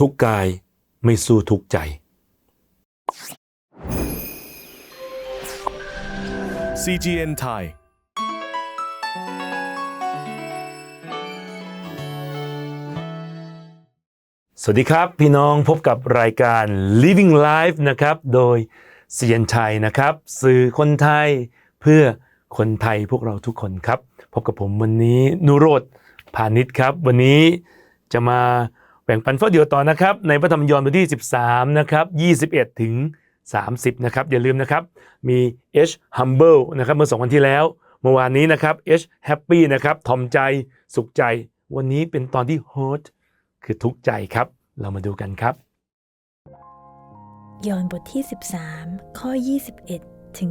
ทุกกายไม่สู้ทุกใจ CGN Thai สวัสดีครับ พี่น้องพบกับรายการ Living Life นะครับ โดยเซียนไทยนะครับ สื่อคนไทยเพื่อคนไทยพวกเราทุกคนครับ พบกับผมวันนี้นุโรธพาณิชย์ครับ วันนี้จะมาแบ่งปันข้อเดียวต่อนะครับ ในพระธรรมยอห์นบทที่ 13 นะครับ 21 ถึง 30 นะครับ อย่าลืมนะครับ มี H humble นะครับ เมื่อสองวันที่แล้ว เมื่อวานนี้นะครับ H happy นะครับทอมใจสุขใจ วันนี้เป็นตอนที่ hurt คือทุกข์ใจครับ เรามาดูกันครับ ยอห์นบทที่ 13 ข้อ 21 ถึง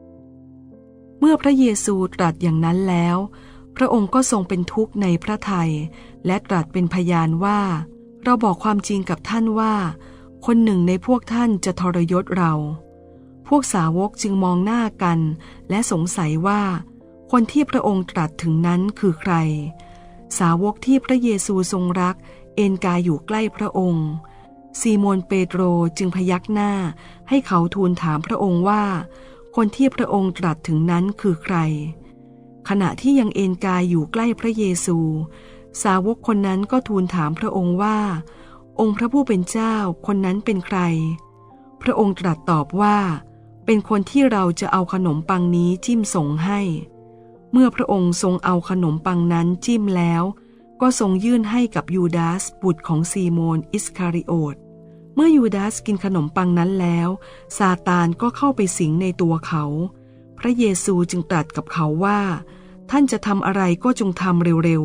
30 เมื่อพระเยซูตรัสอย่างนั้นแล้ว พระองค์ก็ทรงเป็นทุกข์ในพระทัยและตรัสเป็นพยานว่า เราบอกความจริงกับท่านว่า คนหนึ่งในพวกท่านจะทรยศเรา พวกสาวกจึงมองหน้ากัน และสงสัยว่า คนที่พระองค์ตรัสถึงนั้นคือใคร สาวกที่พระเยซูทรงรัก เอนกายอยู่ใกล้พระองค์ซีโมนเปโตรจึงพยักหน้า ให้เขาทูลถามพระองค์ว่า คนที่พระองค์ตรัสถึงนั้นคือใคร ขณะที่ยังเอนกายอยู่ใกล้พระเยซู สาวกคนนั้นก็ทูลถามพระองค์ว่า องค์พระผู้เป็นเจ้าคนนั้นเป็นใคร พระองค์ตรัสตอบว่า เป็นคนที่เราจะเอาขนมปังนี้จิ้มส่งให้ เมื่อพระองค์ทรงเอาขนมปังนั้นจิ้มแล้ว ก็ทรงยื่นให้กับยูดาสบุตรของซีโมนอิสคาริโอตเมื่อยูดาสกินขนมปังนั้นแล้วซาตานก็เข้าไปสิงในตัวเขา พระเยซูจึงตรัสกับเขาว่า ท่านจะทำอะไรก็จงทำเร็ว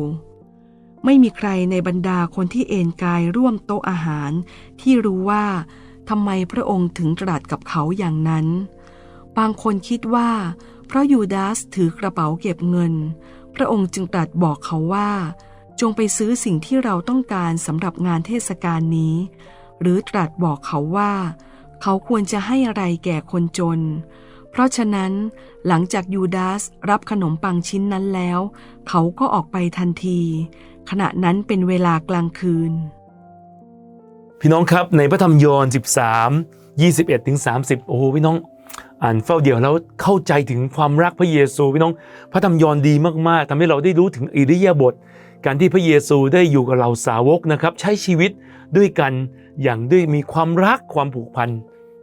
ๆ ไม่มีใครในบรรดาคนที่เอนกายร่วมโต๊ะอาหาร ที่รู้ว่าทำไมพระองค์ถึงตรัสกับเขาอย่างนั้น บางคนคิดว่า เพราะยูดาสถือกระเป๋าเก็บเงิน พระองค์จึงตรัสบอกเขาว่า จงไปซื้อสิ่งที่เราต้องการสำหรับงานเทศกาลนี้ หรือตรัสบอกเขาว่า เขาควรจะให้อะไรแก่คนจน เพราะฉะนั้นหลังจากยูดาสรับขนมปังชิ้นนั้นแล้ว เขาก็ออกไปทันที ขณะนั้นเป็นเวลากลางคืน พี่น้องครับในพระธรรมยอห์น13 21ถึง30 โอ้โหพี่น้องอ่านเฝ้าเดียวแล้วเข้าใจถึงความรักพระเยซูพี่น้องพระธรรมยอห์นดีมากๆทำให้เราได้รู้ถึงอิริยาบถการที่พระเยซูได้อยู่กับเราสาวกนะครับ ใช้ชีวิตด้วยกันอย่างด้วยมีความรักความผูกพัน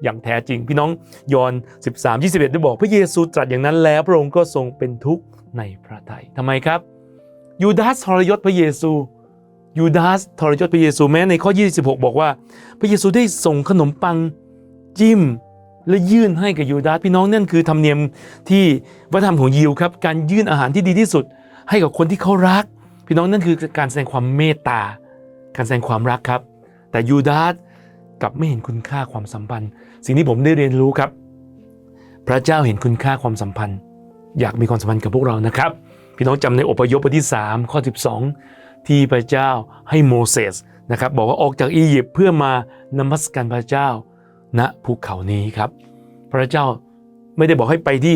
อย่างแท้จริง พี่น้องยอห์น13 21 ได้บอกพระเยซูตรัสอย่างนั้นแล้วพระองค์ก็ทรงเป็นทุกข์ในพระทัยทำไมครับ ยูดาสทรยศพระเยซู ยูดาสทรยศพระเยซูแม้ในข้อ 26 บอกว่า พระเยซูได้ส่งขนมปังจิ้มและยื่นให้กับยูดาสพี่น้องนั่นคือธรรมเนียมที่วัฒนธรรมของยิวครับ การยื่นอาหารที่ดีที่สุด ให้กับคนที่เขารัก พี่น้องนั่นคือการแสดงความเมตตา การแสดงความรักครับ แต่ยูดาส กลับไม่เห็นคุณค่าความสัมพันธ์ สิ่งที่ผมได้เรียนรู้ครับ พระเจ้าเห็นคุณค่าความสัมพันธ์ อยากมีความสัมพันธ์กับพวกเรานะครับ พี่น้องจำในอพยพบทที่ 3 ข้อ 12 ที่พระเจ้าให้โมเสสนะครับบอกว่าออกจากอียิปต์เพื่อมานมัสการพระเจ้าณภูเขานี้ครับ พระเจ้าไม่ได้บอกให้ไปที่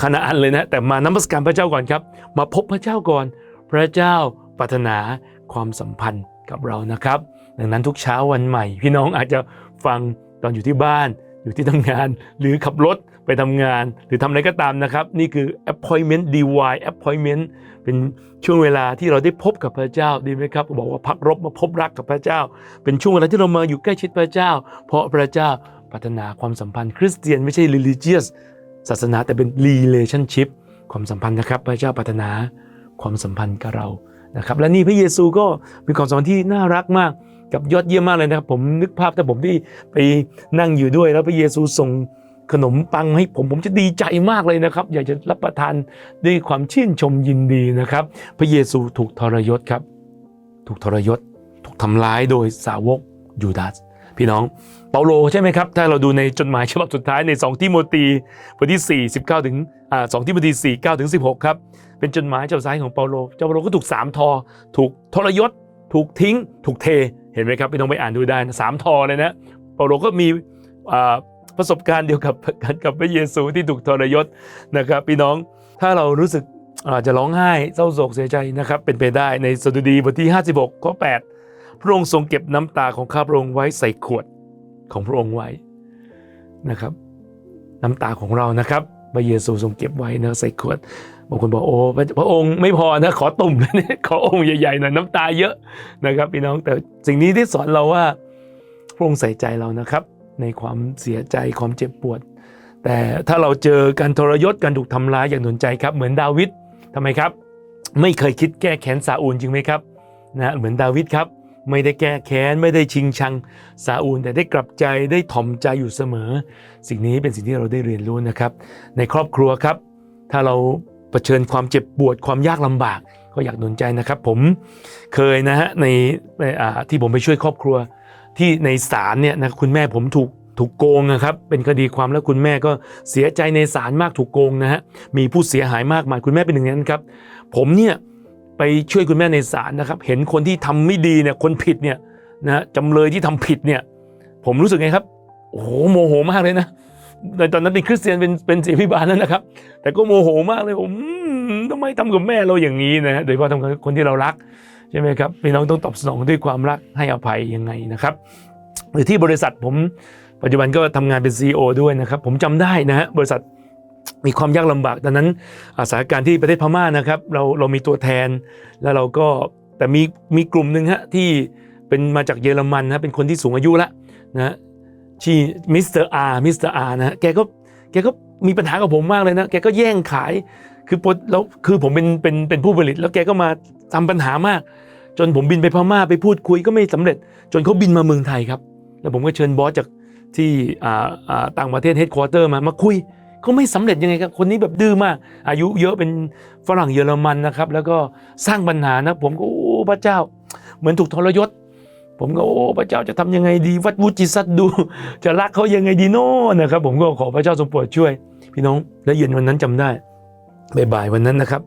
คานาอันเลยนะแต่มานมัสการพระเจ้าก่อนครับ มาพบพระเจ้าก่อน พระเจ้าปรารถนาความสัมพันธ์กับเรานะครับ ดังนั้นทุกเช้าวันใหม่ พี่น้องอาจจะฟังตอนอยู่ที่บ้าน อยู่ที่ทำงาน หรือขับรถไปทำงาน หรือทำอะไรก็ตามนะครับ นี่คือ appointment divine appointment เป็นช่วงเวลาที่เราได้พบกับพระเจ้าดีไหมครับบอกว่าพักรบมาพบรักกับพระเจ้า เป็นช่วงเวลาที่เรามาอยู่ใกล้ชิดพระเจ้า เพราะพระเจ้าปรารถนาความสัมพันธ์คริสเตียนไม่ใช่ religious ศาสนาแต่เป็น relationship ความสัมพันธ์นะครับ พระเจ้าปรารถนาความสัมพันธ์กับเรานะครับ และนี่พระเยซูก็มีความสัมพันธ์ที่น่ารักมาก กับยอดเยี่ยมมากเลยนะครับ ผมนึกภาพถ้าผมที่ไปนั่งอยู่ด้วยแล้วพระเยซูส่งขนมปังให้ผมผมจะดีใจมากเลยนะครับ อยากจะรับประทานด้วยความชื่นชมยินดีนะครับ พระเยซูถูกทรยศครับ ถูกทรยศ ถูกทำร้ายโดยสาวกยูดาสพี่น้องเปาโลใช่ไหมครับ ถ้าเราดูในจดหมายฉบับสุดท้ายใน 2 ทิโมธีบทที่ 4 19 ถึงอ่า2ทิโมธี4 9ถึง16 ครับ เป็นจดหมายฉบับสุดท้ายของเปาโลเจ้าเปาโลก็ถูกสามทอ ถูกทรยศ ถูกทิ้ง ถูกเท เห็นไหมครับพี่น้องไปอ่านดูได้นะสามทอเลยนะเปาโลก็มีประสบการณ์เดียวกับกันกับพระเยซูที่ถูกทรยศนะครับ พี่น้องถ้าเรารู้สึกอาจจะร้องไห้เศร้าโศกเสียใจนะครับ เป็นไปได้ในสดุดีบทที่ 56ข้อ8พระองค์ทรงเก็บน้ำตาของข้าพระองค์ไว้ใส่ขวดของพระองค์ไว้นะครับ น้ำตาของเรานะครับพระเยซูทรงเก็บไว้นะใส่ขวด บางคนบอกโอ้พระพระองค์ไม่พอนะขอตุ่มนะเนี่ยขอองค์ใหญ่ๆหน่อยน้ำตาเยอะนะครับพี่น้องแต่สิ่งนี้ที่สอนเราว่าพระองค์ใส่ใจเรานะครับ ในความเสียใจความเจ็บปวด แต่ถ้าเราเจอการทรยศการถูกทำร้ายอย่างหนุนใจครับ เหมือนดาวิดทำไมครับ ไม่เคยคิดแก้แค้นซาอูลจริงไหมครับนะเหมือนดาวิดครับไม่ได้แก้แค้น ไม่ได้ชิงชังซาอูลแต่ได้กลับใจได้ถ่อมใจอยู่เสมอ สิ่งนี้เป็นสิ่งที่เราได้เรียนรู้นะครับ ในครอบครัวครับ ถ้าเรา เผชิญความเจ็บปวดความยากลำบาก ก็อยากหนุนใจนะครับ ผมเคยนะฮะในในอ่าที่ผมไปช่วยครอบครัว ที่ในศาลเนี่ยนะคุณแม่ผมถูกถูกโกงนะครับ เป็นคดีความแล้วคุณแม่ก็เสียใจในศาลมากถูกโกงนะฮะมีผู้เสียหายมากมายคุณแม่เป็นหนึ่งในนั้นครับ ผมเนี่ยไปช่วยคุณแม่ในศาลนะครับ เห็นคนที่ทำไม่ดีเนี่ยคนผิดเนี่ยนะจำเลยที่ทำผิดเนี่ย ผมรู้สึกไงครับโอ้โหโมโหมากเลยนะ ในตอนนั้นเป็นคริสเตียนเป็นเป็นศิพิบาลนั่นนะครับ แต่ก็โมโหมากเลยผมทำไมทำกับแม่เราอย่างนี้นะโดยเฉพาะทำกับคนที่เรารักใช่ไหมครับพี่น้องต้องตอบสนองด้วยความรักให้อภัยยังไงนะครับ หรือที่บริษัทผมปัจจุบันก็ทำงานเป็น CEO ด้วยนะครับ ผมจำได้นะฮะบริษัทมีความยากลำบากตอนนั้นอาสถานการณ์ที่ประเทศพม่านะครับ เราเรามีตัวแทน แล้วเราก็แต่มีมีกลุ่มหนึ่งฮะที่เป็นมาจากเยอรมันนะเป็นคนที่สูงอายุละนะ ชื่มิสเตอร์อาร์มิสเตอร์อาร์นะฮะแกก็แกก็มีปัญหากับผมมากเลยนะ แกก็แย่งขาย คือปดแล้วคือผมเป็นเป็นเป็นผู้ผลิต แล้วแกก็มาทำปัญหามาก จนผมบินไปพม่าไปพูดคุยก็ไม่สำเร็จ จนเขาบินมาเมืองไทยครับ แล้วผมก็เชิญบอสจากที่ต่างประเทศเฮดค q อเตอร์มามาคุยเขาไม่สำเร็จยังไงครับ คนนี้แบบดื้อมาก อายุเยอะเป็นฝรั่งเยอรมันนะครับ แล้วก็สร้างปัญหานะผมก็โอ้พระเจ้า เหมือนถูกทรยศ ผมก็โอ้พระเจ้าจะทำยังไงดี วัดวุจิสัตดู จะรักเขายังไงดีโน่นะครับ ผมก็ขอพระเจ้าทรงโปรดช่วย พี่น้องและเย็นวันนั้นจำได้บ่ายวันนั้นนะครับ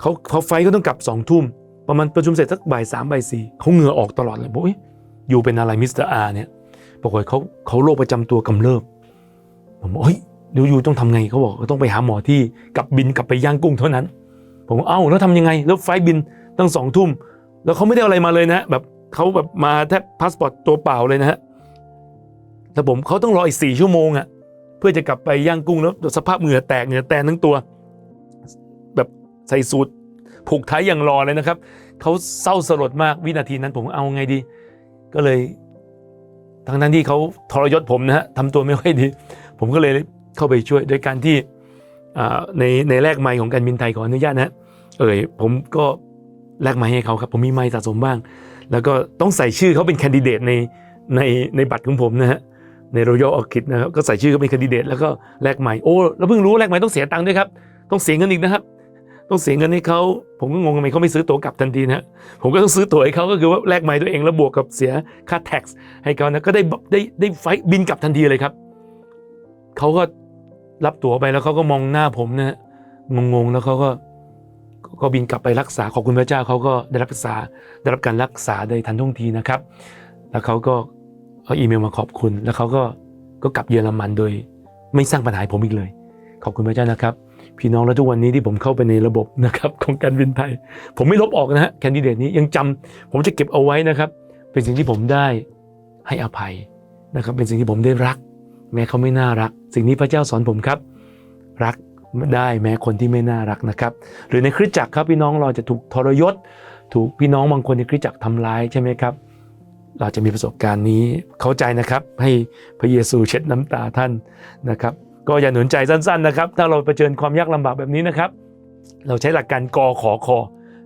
เขาเขาไฟก็ต้องกลับสองทุ่มประมาณประชุมเสร็จสักบ่ายสามบ่ายสี่เขาเหงื่อออกตลอดเลยบอกเอ้ยอยู่เป็นอะไรมิสเตอร์อาร์เนี่ยปรากฏเขาเขาโรคประจำตัวกำเริบผมบอกเฮ้ยเดี๋ยวอยู่ต้องทำไงเขาบอกต้องไปหาหมอที่กลับบินกลับไปย่างกุ้งเท่านั้น ผมบอกเอ้าแล้วทำยังไง แล้วไฟบินตั้งสองทุ่มแล้วเขาไม่ได้อะไรมาเลยนะ แบบ เขาแบบมาแทบพาสปอร์ตตัวเปล่าเลยนะฮะแต่ผมเขาต้องรออีกสี่ชั่วโมงอะ่ะเพื่อจะกลับไปย่างกุ้งแล้วสภาพเหงื่อแตกเหงื่อแตนทั้งตัว แบบใส่สูทผูกไทยอย่างรอเลยนะครับเขาเศร้าสลดมากวินาทีนั้นผมเอาไงดี ก็เลยทั้งนั้นที่เขาทรยศผมนะฮะทำตัวไม่ค่อยดี ผมก็เลยเข้าไปช่วยโดยการที่ในในแลกไม้ของการบินไทยขออนุญาตนะฮะเอ่ยผมก็แลกไม้ให้เขาครับ ผมมีไม้สะสมบ้าง แล้วก็ต้องใส่ชื่อเขาเป็นแคนดิเดตในในในบัตรของผมนะฮะในรอยัลออคิดนะครับก็ใส่ชื่อเขาเป็นแคนดิเดตแล้วก็แลกไม้โอ้แล้วเพิ่งรู้แลกไม้ต้องเสียตังค์ด้วยครับต้องเสียเงินอีกนะครับ ต้องเสียเงินให้เขาผมก็งงทำไมเขาไม่ซื้อตั๋วกลับทันทีนะผมก็ต้องซื้อตั๋วให้เขาก็คือว่าแลกไม้ตัวเองแล้วบวกกับเสียค่าแท็กซ์ให้เขานะก็ได้ได้ได้ไฟบินกลับทันทีเลยครับเขาก็รับตั๋วไปแล้วเขาก็มองหน้าผมนะฮะงงๆแล้วเขาก็ ก็บินกลับไปรักษาขอบคุณพระเจ้าเขาก็ได้รับรักษาได้รับการรักษาได้ทันท่วงทีนะครับ แล้วเขาก็เขาอีเมลมาขอบคุณ แล้วเขาก็ก็กลับเยอรมันโดย ไม่สร้างปัญหาให้ผมอีกเลย ขอบคุณพระเจ้านะครับ พี่น้องแล้วทุกวันนี้ที่ผมเข้าไปในระบบนะครับของการบินไทย ผมไม่ลบออกนะฮะแคนดิเดตนี้ยังจำผมจะเก็บเอาไว้นะครับ เป็นสิ่งที่ผมได้ให้อภัยนะครับ เป็นสิ่งที่ผมได้รัก แม้เขาไม่น่ารัก สิ่งนี้พระเจ้าสอนผมครับ รัก ได้แม้คนที่ไม่น่ารักนะครับ หรือในคริสตจักรครับพี่น้องเราจะถูกทรยศ ถูกพี่น้องบางคนในคริสตจักรทำร้ายใช่ไหมครับ เราจะมีประสบการณ์นี้เข้าใจนะครับ ให้พระเยซูเช็ดน้ำตาท่านนะครับ ก็อย่าหนุนใจสั้นๆนะครับ ถ้าเราเผชิญความยากลำบากแบบนี้นะครับ เราใช้หลักการกอขอคอ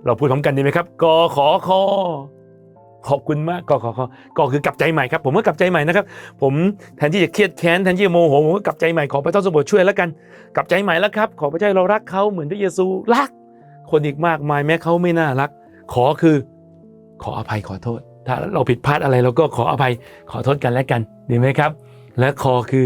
เราพูดพร้อมกันดีไหมครับกอขอคอ ขอบคุณมากกอขอคอกอคือกลับใจใหม่ครับ ผมก็กลับใจใหม่นะครับ ผมแทนที่จะเครียดแค้นแทนที่จะโมโหผมก็กลับใจใหม่ขอพระเจ้าสมบูรณ์ช่วยแล้วกัน กลับใจใหม่แล้วครับ ขอพระเจ้าเรารักเขาเหมือนพระเยซูรัก คนอีกมากมายแม้เขาไม่น่ารัก ขอคือ ขออภัยขอโทษ ถ้าเราผิดพลาดอะไรเราก็ขออภัยขอโทษกันและกันดีไหมครับ และคอคือ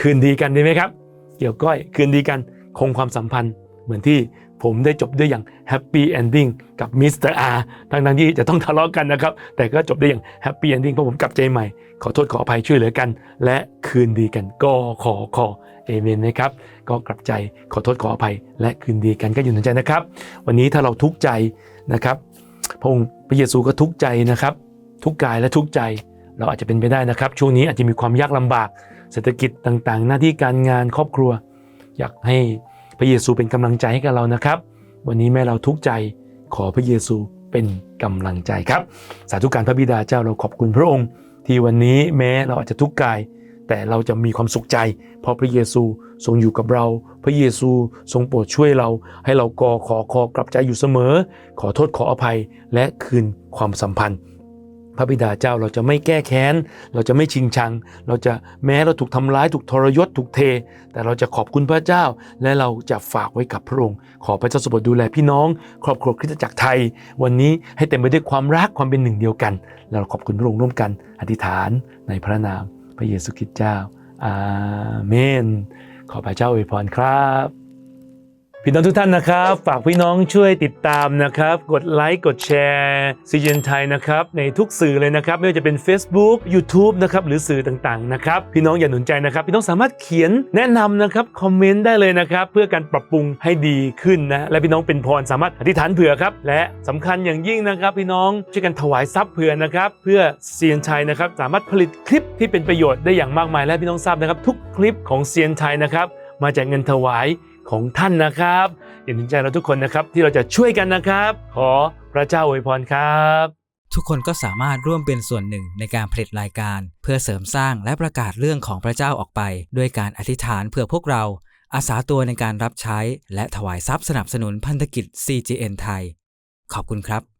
คืนดีกันดีไหมครับ เกี่ยวก้อยคืนดีกันคงความสัมพันธ์เหมือนที่ ผมได้จบด้วยอย่างแฮปปี้เอนดิ้งกับมิสเตอร์อาร์ทั้งนั้นที่จะต้องทะเลาะกันนะครับ แต่ก็จบได้อย่างแฮปปี้เอนดิ้งเพราะผมกลับใจใหม่ ขอโทษขออภัยช่วยเหลือกัน และคืนดีกันก็ขอขอเอเมนนะครับ ก็กลับใจขอโทษขออภัย และคืนดีกันก็อยู่ในใจนะครับ วันนี้ถ้าเราทุกข์ใจนะครับพระองค์พระเยซูก็ทุกข์ใจนะครับ ทุกกายและทุกใจเราอาจจะเป็นไปได้นะครับ ช่วงนี้อาจจะมีความยากลำบาก เศรษฐกิจต่างๆ หน้าที่การงานครอบครัว อยากให้ พระเยซูเป็นกำลังใจให้กับเรานะครับ วันนี้แม้เราทุกใจขอพระเยซูเป็นกำลังใจครับ สาธุการพระบิดาเจ้าเราขอบคุณพระองค์ ที่วันนี้แม้เราอาจจะทุกข์กาย แต่เราจะมีความสุขใจ เพราะพระเยซูทรงอยู่กับเรา พระเยซูทรงโปรดช่วยเรา ให้เรากอขอคอกลับใจอยู่เสมอ ขอโทษขออภัยและคืนความสัมพันธ์ พระบิดาเจ้าเราจะไม่แก้แค้น เราจะไม่ชิงชัง เราจะแม้เราถูกทำร้ายถูกทรยศถูกเท แต่เราจะขอบคุณพระเจ้า และเราจะฝากไว้กับพระองค์ ขอพระเจ้าสมบูรณ์ดูแลพี่น้อง ครอบครัวคริสตจักรไทย วันนี้ให้เต็มไปด้วยความรักความเป็นหนึ่งเดียวกัน เราขอบคุณพระองค์ร่วมกัน อธิษฐานในพระนาม พระเยซูคริสต์เจ้าอาเมน ขอพระเจ้าอวยพรครับ พี่น้องทุกท่านนะครับ ฝากพี่น้องช่วยติดตามนะครับ กดไลค์กดแชร์ซีเจนไทยนะครับในทุกสื่อเลยนะครับ ไม่ว่าจะเป็น Facebook YouTube นะครับหรือสื่อต่างๆนะครับพี่น้องอย่าหนุนใจนะครับ พี่น้องสามารถเขียนแนะนำนะครับคอมเมนต์ได้เลยนะครับ เพื่อการปรับปรุงให้ดีขึ้นนะและพี่น้องเป็นพรสามารถอธิษฐานเผื่อครับและสำคัญอย่างยิ่งนะครับ พี่น้องช่วยกันถวายทรัพย์เผื่อนะครับ เพื่อเซียนไทยนะครับสามารถผลิตคลิปที่เป็นประโยชน์ได้อย่างมากมาย และพี่น้องทราบนะครับ ทุกคลิปของเซียนไทยนะครับมาจากเงินถวาย ของท่านนะครับอย่าถึงใจเราทุกคนนะครับที่เราจะช่วยกันนะครับ ขอพระเจ้าอวยพรครับ ทุกคนก็สามารถร่วมเป็นส่วนหนึ่งในการผลิตรายการ เพื่อเสริมสร้างและประกาศเรื่องของพระเจ้าออกไป ด้วยการอธิษฐานเพื่อพวกเรา อาสาตัวในการรับใช้ และถวายทรัพย์สนับสนุนพันธกิจ CGN ไทย ขอบคุณครับ